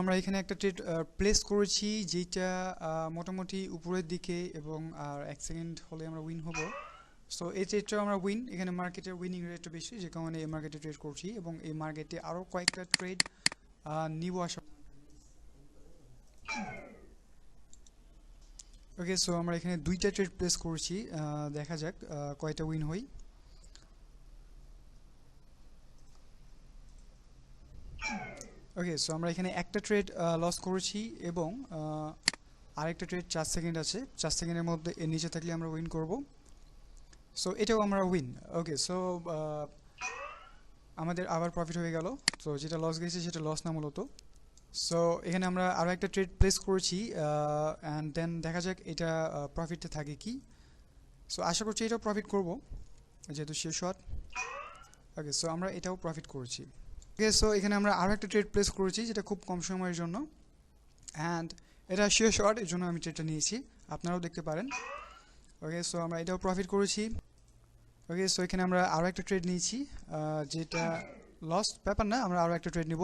আমরা এখানে একটা ট্রেড প্লেস করেছি যেটা মোটামুটি উপরের দিকে এবং, আর এক সেকেন্ড হলে আমরা উইন হব। সো এই ট্রেডটা আমরা উইন এখানে মার্কেটের উইনিং রেটটা বেশি, যে কারণে এই মার্কেটে ট্রেড করছি এবং এই মার্কেটে আরও কয়েকটা ট্রেড নিব আসা ওকে সো আমরা এখানে দুইটা ট্রেড প্লেস করেছি দেখা যাক কয়টা উইন হই। ওকে সো আমরা এখানে একটা ট্রেড লস করেছি এবং আরেকটা ট্রেড চার সেকেন্ড আছে। চার সেকেন্ডের মধ্যে এর নিচে থাকলে আমরা উইন করব। সো এটাও আমরা উইন ওকে সো আমাদের আবার প্রফিট হয়ে গেল। তো যেটা লস গেছে সেটা লস না মূলত। সো এখানে আমরা আরও একটা ট্রেড প্লেস করেছি অ্যান্ড দেন দেখা যাক এটা প্রফিটটা থাকে কি। সো আশা করছি এটাও প্রফিট করব, যেহেতু শেষ শট ওকে সো আমরা এটাও প্রফিট করেছি। ওকে সো এখানে আমরা আরও একটা ট্রেড প্লেস করেছি, যেটা খুব কম সময়ের জন্য। অ্যান্ড এটা শেষ শর্ট এর জন্য আমি ট্রেডটা নিয়েছি, আপনারাও দেখতে পারেন। ওকে সো আমরা এটাও প্রফিট করেছি। ওকে সো এখানে আমরা আরও একটা ট্রেড নিয়েছি যেটা লস ব্যাপার না, আমরা আরও একটা ট্রেড নিব।